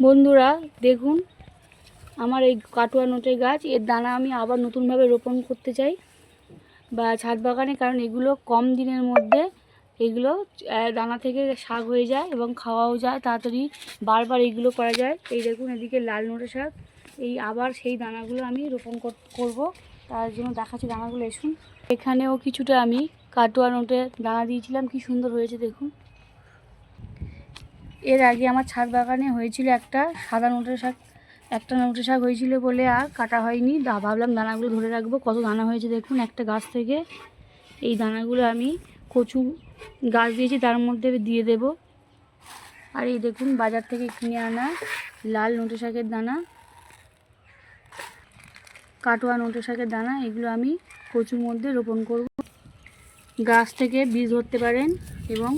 বন্ধুরা, দেখুন, আমার এই কাটুয়া নোটের গাছ, এর দানা আমি আবার নতুনভাবে রোপণ করতে চাই। বা ছাদ বাগানে, কারণ এগুলো কম দিনের মধ্যে এগুলো দানা থেকে শাক হয়ে যায় এবং খাওয়াও যায়, তাড়াতাড়ি বারবার এগুলো করা যায়। এই দেখুন, এদিকে লাল নোটে শাক, এই আবার সেই দানাগুলো আমি রোপণ কর- করব। তার জন্য দেখাচ্ছি দানাগুলো এসুন এখানেও কিছুটা আমি কাটুয়া নোটে দানা দিয়েছিলাম, কি সুন্দর হয়েছে, দেখুন। এর আগে আমার ছাদ বাগানে হয়েছিল একটা সাদা নোটের শাক, একটা নোটের শাক হয়েছিল বলে আর কাটা হয়নি। দা ভাবলাম দানাগুলো ধরে রাখব। কত দানা হয়েছে দেখুন, একটা গাছ থেকে এই দানাগুলো আমি কচু গাছ দিয়েছি, তার মধ্যে দিয়ে দেব। আর এই দেখুন, বাজার থেকে কিনে আনা লাল নোটে শাকের দানা, কাটোয়া নোটে শাকের দানা, এগুলো আমি কচুর মধ্যে রোপণ করব। গাছ থেকে বীজ ধরতে পারেন এবং